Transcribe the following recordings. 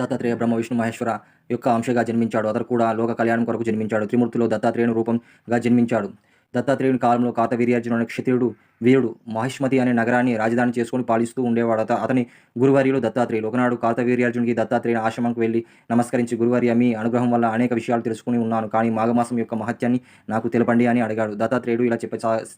దత్తాత్రేయ బ్రహ్మ విష్ణు మహేశ్వర యొక్క అంశగా జన్మించాడు. అతను కూడా లోక కళ్యాణం కొరకు జన్మించాడు. త్రిమూర్తిలో దత్తాత్రేయుని రూపంగా జన్మించాడు. దత్తాత్రేయుని కాలంలో కాతవీర్యార్జున అనే క్షత్రియుడు వీరుడు మహిష్మతి అనే నగరాన్ని రాజధాని చేసుకొని పాలిస్తూ ఉండేవాడు అత అతని గురువర్యులు దత్తాత్రేయులు. ఒకనాడు కార్తవీర్యార్జునికి దత్తాత్రేయుని ఆశ్రమంకు వెళ్ళి నమస్కరించి గురువర్య మీ అనుగ్రహం వల్ల అనేక విషయాలు తెలుసుకుని ఉన్నాను కానీ మాఘమాసం యొక్క మహత్యాన్ని నాకు తెలపండి అని అడిగాడు. దత్తాత్రేయుడు ఇలా చెప్ప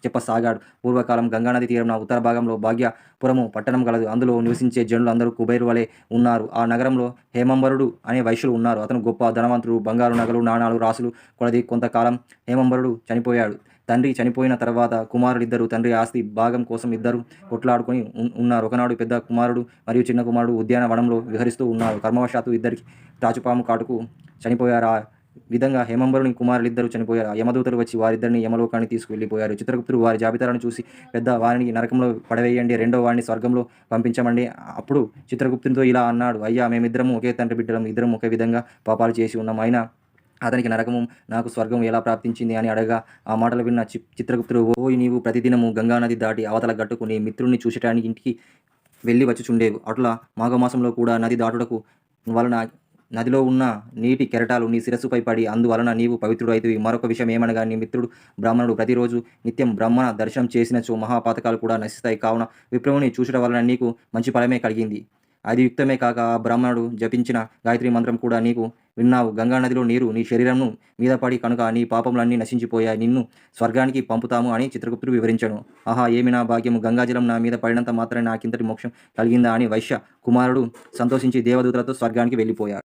చెప్పసాగాడు. పూర్వకాలం గంగానది తీరం ఉత్తర భాగంలో భాగ్యపురము పట్టణం గలదు. అందులో నివసించే జనులు అందరూ కుబేరు వలె ఉన్నారు. ఆ నగరంలో హేమంబరుడు అనే వైశ్యులు ఉన్నారు. అతను గొప్ప ధనవంతుడు బంగారు నగలు నాణాలు రాసులు కొలది కొంతకాలం హేమంబరుడు చనిపోయాడు. తండ్రి చనిపోయిన తర్వాత కుమారుడిద్దరు తండ్రి ఆస్తి భాగం కోసం ఇద్దరు కొట్లాడుకొని ఉన్నారు. ఒకనాడు పెద్ద కుమారుడు మరియు చిన్న కుమారుడు ఉద్యానవనంలో విహరిస్తూ ఉన్నారు. కర్మవశాత్తు ఇద్దరికి తాచుపాము కాటుకు చనిపోయారు. ఆ విధంగా హేమంబరుని కుమారులిద్దరూ చనిపోయారు. యమదూతలు వచ్చి వారిద్దరిని యమలోకాన్ని తీసుకువెళ్ళిపోయారు. చిత్రగుప్తుడు వారి జాబితాలను చూసి పెద్ద వారిని నరకంలో పడవేయండి రెండో వారిని స్వర్గంలో పంపించమండి. అప్పుడు చిత్రగుప్తునితో ఇలా అన్నాడు. అయ్యా మేమిద్దరం ఒకే తండ్రి బిడ్డలం. ఇద్దరం ఒకే విధంగా పాపాలు చేసి ఉన్నాం. అయినా అతనికి నరకము నాకు స్వర్గం ఎలా ప్రాప్తించింది అని అడగా ఆ మాటలు విన్న చిత్రగుప్తుడు ఓయ్ నీవు ప్రతిదినము గంగానది దాటి అవతల గట్టుకు నీ మిత్రుణ్ణి చూసటానికి ఇంటికి వెళ్ళి వచ్చుచుండేవు. అట్లా మాఘమాసంలో కూడా నది దాటుటకు వలన నదిలో ఉన్న నీటి కెరటాలు నీ శిరస్సుపై పడి అందువలన నీవు పవిత్రుడు మరొక విషయం ఏమనగా నీ మిత్రుడు బ్రాహ్మణుడు ప్రతిరోజు నిత్యం బ్రహ్మణ దర్శనం చేసినచో మహాపాతకాలు కూడా నశిస్తాయి. కావున విప్రవుని చూసడం వలన నీకు మంచి ఫలమే కలిగింది. అది యుక్తమే కాక ఆ బ్రాహ్మణుడు జపించిన గాయత్రి మంత్రం కూడా నీకు విన్నావు. గంగా నదిలో నీరు నీ శరీరంను మీద పడి కనుక నీ పాపములన్నీ నశించిపోయాయి. నిన్ను స్వర్గానికి పంపుతాము అని చిత్రగుప్తుడు వివరించాను. ఆహా ఏమి నా భాగ్యము గంగాజలం నా మీద పడినంత మాత్రమే నాకింతటి మోక్షం కలిగిందా అని వైశ్య కుమారుడు సంతోషించి దేవదూతలతో స్వర్గానికి వెళ్ళిపోయాడు.